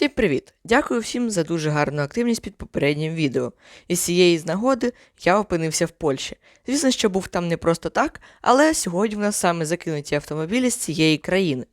Всім привіт! Дякую всім за дуже гарну активність під попереднім відео. І з цієї з нагоди я опинився в Польщі. Звісно, що був там не просто так, але сьогодні в нас саме закинуті автомобілі з цієї країни.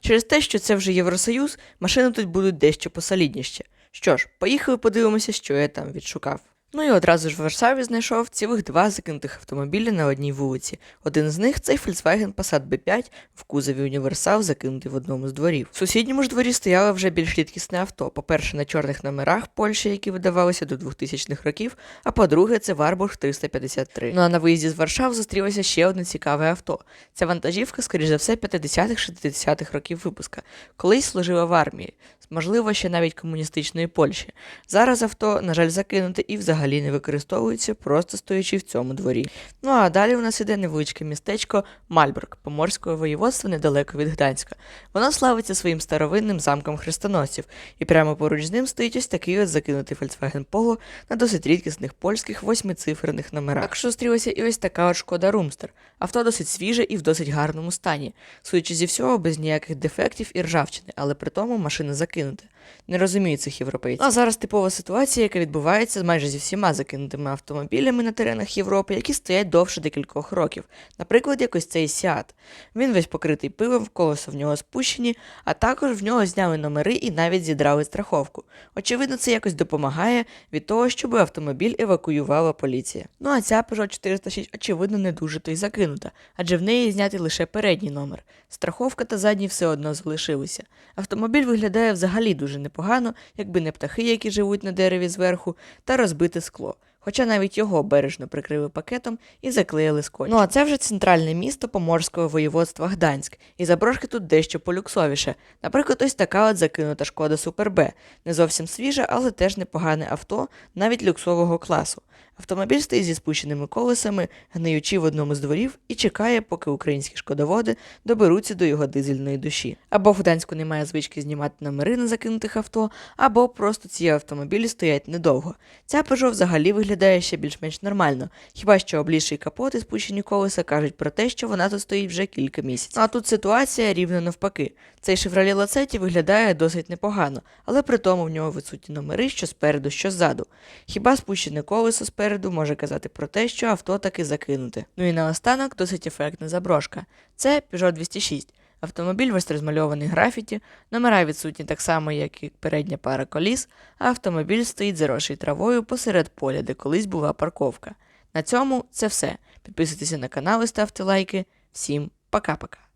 Через те, що це вже Євросоюз, машини тут будуть дещо посолідніші. Що ж, поїхали подивимося, що я там відшукав. Ну і одразу ж в Варшаві знайшов цілих два закинутих автомобілі на одній вулиці. Один з них цей Volkswagen Passat B5 в кузові універсал, закинутий в одному з дворів. В сусідньому ж дворі стояло вже більш рідкісне авто. По-перше, на чорних номерах Польщі, які видавалися до 2000-х років, а по-друге, це Warburg 353. Ну а на виїзді з Варшав зустрілося ще одне цікаве авто. Ця вантажівка, скоріш за все, 50-х-60-х років випуска. Колись служила в армії, можливо, ще навіть комуністичної Польщі. Зараз авто, на жаль, закинуте і взагалі не використовується, просто стоячи в цьому дворі. Ну а далі у нас іде невеличке містечко Мальбург, поморського воєводства недалеко від Гданська. Воно славиться своїм старовинним замком хрестоносців, і прямо поруч з ним стоїть ось такий ось закинутий Volkswagen Polo на досить рідкісних польських восьмициферних номерах. Також зустрілася і ось така от шкода Румстер. Авто досить свіже і в досить гарному стані. Судячи зі всього, без ніяких дефектів і ржавчини, але при тому машина закинута. Не розумію цих європейців. А зараз типова ситуація, яка відбувається майже зі всіма закинутими автомобілями на теренах Європи, які стоять довше декількох років. Наприклад, якось цей Сіат. Він весь покритий пивом, колеса в нього спущені, а також в нього зняли номери і навіть зідрали страховку. Очевидно, це якось допомагає від того, щоб автомобіль евакуювала поліція. Ну а ця Peugeot 406, очевидно, не дуже то й закинута, адже в неї знятий лише передній номер. Страховка та задній все одно залишилися. Автомобіль виглядає взагалі дуже непогано, якби не птахи, які живуть на дереві зверху, та розбите скло. Хоча навіть його бережно прикрили пакетом і заклеїли скотчем. Ну а це вже центральне місто поморського воєводства Гданськ, і заброшки тут дещо полюксовіше. Наприклад, ось така от закинута шкода Супер Б. Не зовсім свіжа, але теж непогане авто, навіть люксового класу. Автомобіль стоїть зі спущеними колесами, гниючи в одному з дворів і чекає, поки українські шкодоводи доберуться до його дизельної душі. Або в Гданську немає звички знімати номери на закинутих авто, або просто ці автомобілі стоять недовго. Ця Peugeot взагалі виглядає ще більш-менш нормально, хіба що облізший капот і спущені колеса кажуть про те, що вона тут стоїть вже кілька місяців. А тут ситуація рівно навпаки. Цей Chevrolet Lacetti виглядає досить непогано, але при тому в нього відсутні номери що спереду, що ззаду. Хіба спущене колесо спереду може казати про те, що авто таки закинуте. Ну і наостанок досить ефектна заброшка. Це Peugeot 206. Автомобіль весь розмальований графіті, номера відсутні так само, як і передня пара коліс, а автомобіль стоїть заросший травою посеред поля, де колись була парковка. На цьому це все. Підписуйтеся на канал і ставте лайки. Всім пока-пока.